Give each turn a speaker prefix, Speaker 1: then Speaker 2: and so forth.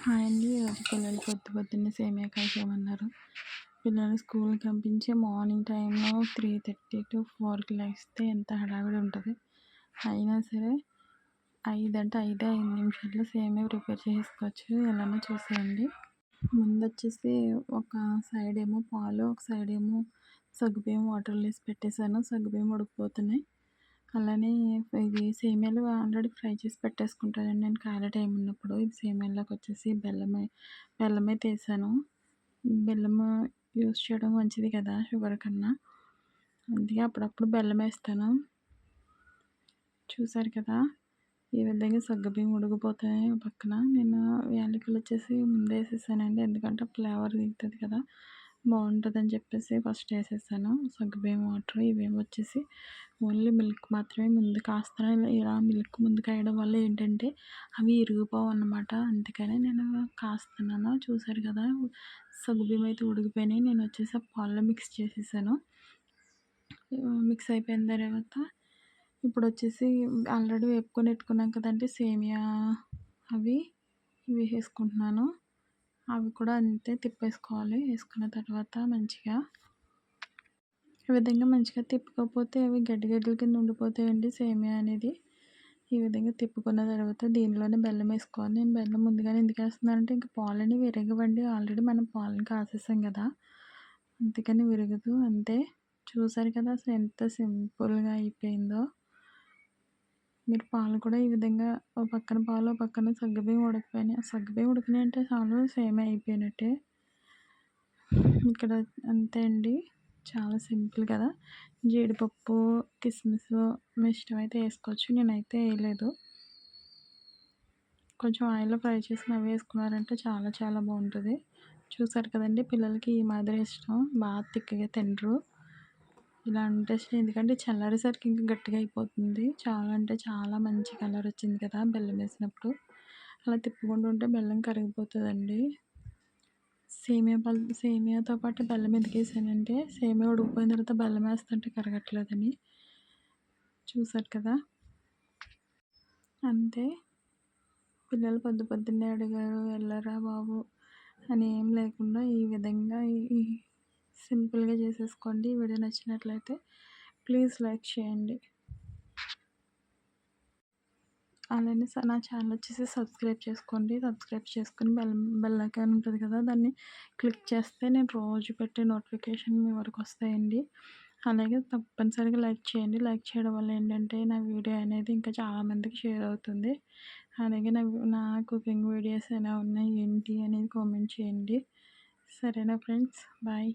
Speaker 1: Hi అండి. ఈరోజు పిల్లలు పొద్దు పొద్దున్నే సేమియా కాసేమన్నారు పిల్లలు స్కూల్కి పంపించి మార్నింగ్ టైంలో త్రీ థర్టీ టు ఫోర్కి లేస్తే ఎంత హడావిడి ఉంటుంది. అయినా సరే ఐదు అంటే ఐదే ఐదు నిమిషాల్లో సేమియా ప్రిపేర్ చేసుకోవచ్చు. ఎలానో చూసేయండి. ముందు వచ్చేసి ఒక సైడ్ ఏమో పాలు ఒక సైడ్ ఏమో సగ్గుబియ్యం వాటర్లో వేసి పెట్టేశాను. సగ్గుబియ్యం ఉడికిపోతున్నాయి. అలానే ఇది సేమియాలు ఆల్రెడీ ఫ్రై చేసి పెట్టేసుకుంటానండి. నేను ఖాళీ టైం ఉన్నప్పుడు ఇది సేమియాలోకి వచ్చేసి బెల్లమే బెల్లమే తీసాను. బెల్లం యూస్ చేయడం మంచిది కదా షుగర్ కన్నా. అందుకే అప్పుడప్పుడు బెల్లం వేస్తాను. చూసారు కదా ఈ విధంగా సగ్గుబియ్యం ఉడికిపోతాయి పక్కన. నేను యాలకులు వచ్చేసి ముందే వేసేసానండి. ఎందుకంటే ఫ్లేవర్ దిగుతుంది కదా. బాగుంటుందని చెప్పేసి ఫస్ట్ వేసేసాను. సగ్గుబియ్యం వాటర్ ఇవేమి వచ్చేసి ఓన్లీ మిల్క్ మాత్రమే ముందు కాస్తాను ఇలా మిల్క్ ముందు కాయడం వల్ల ఏంటంటే అవి ఇరిగిపోవు అన్నమాట. అందుకనే నేను కాస్తున్నాను. చూసారు కదా సగ్గుబియ్యం అయితే ఉడికిపోయినాయి. నేను వచ్చేసి ఆ పాల్లో మిక్స్ చేసేసాను. మిక్స్ అయిపోయిన తర్వాత ఇప్పుడు వచ్చేసి ఆల్రెడీ వేపుకొని పెట్టుకున్నాం కదండి సేమియా అవి ఇవి వేసుకుంటున్నాను. అవి కూడా అంతే తిప్పేసుకోవాలి. వేసుకున్న తర్వాత మంచిగా ఈ విధంగా మంచిగా తిప్పుకోకపోతే అవి గడ్డి గడ్డల కింద ఉండిపోతాయండి సేమియా అనేది. ఈ విధంగా తిప్పుకున్న తర్వాత దీనిలోనే బెల్లం వేసుకోవాలి. నేను బెల్లం ముందుగానే ఎందుకు వేస్తున్నానంటే ఇంకా పాలని విరగవండి. ఆల్రెడీ మనం పాలను కాసేసాం కదా. అందుకని విరగదు. అంతే. చూసారు కదా అసలు ఎంత సింపుల్గా అయిపోయిందో. మీరు పాలు కూడా ఈ విధంగా ఓ పక్కన పాలు ఓ పక్కన సగ్గుబియ్యం ఉడకపోయినాయి సగ్గుబియ్యం ఉడికినాయి అంటే చాలు సేమ్ అయిపోయినట్టే. ఇక్కడ అంతే అండి. చాలా సింపుల్ కదా. జీడిపప్పు కిస్మిస్ మీ ఇష్టమైతే వేసుకోవచ్చు. నేనైతే వేయలేదు. కొంచెం ఆయిల్లో ఫ్రై చేసి అవి వేసుకున్నారంటే చాలా చాలా బాగుంటుంది. చూసారు కదండి పిల్లలకి ఈ మాదిరి ఇష్టం. బాగా తిక్కగా తినరు. ఇలా అంటే ఎందుకంటే చల్లారేసరికి ఇంకా గట్టిగా అయిపోతుంది. చాలా అంటే చాలా మంచి కలర్ వచ్చింది కదా బెల్లం వేసినప్పుడు. అలా తిప్పుకుంటూ ఉంటే బెల్లం కరిగిపోతుందండి. సేమియా పల్ సేమియాతో పాటు బెల్లం ఎందుకు సేమియా ఉడికిపోయిన తర్వాత బెల్లం వేస్తుంటే కరగట్లేదని చూసారు కదా. అంతే. పిల్లలు పొద్దు పొద్దున్నే అడిగారు వెళ్ళరా బాబు అని ఏం లేకుండా ఈ విధంగా ఈ సింపుల్గా చేసేసుకోండి. వీడియో నచ్చినట్లయితే ప్లీజ్ లైక్ చేయండి. అలానే నా ఛానల్ వచ్చేసి సబ్స్క్రైబ్ చేసుకోండి. సబ్స్క్రైబ్ చేసుకుని బెల్ బెల్ ఐకాన్ ఉంటుంది కదా దాన్ని క్లిక్ చేస్తే నేను రోజు పెట్టే నోటిఫికేషన్ మీ వరకు వస్తాయండి. అలాగే తప్పనిసరిగా లైక్ చేయండి. లైక్ చేయడం వల్ల ఏంటంటే నా వీడియో అనేది ఇంకా చాలామందికి షేర్ అవుతుంది. అలాగే నా నా కుకింగ్ వీడియోస్ ఎలా ఉన్నాయి ఏంటి అనేది కామెంట్ చేయండి. సరేనా ఫ్రెండ్స్ బాయ్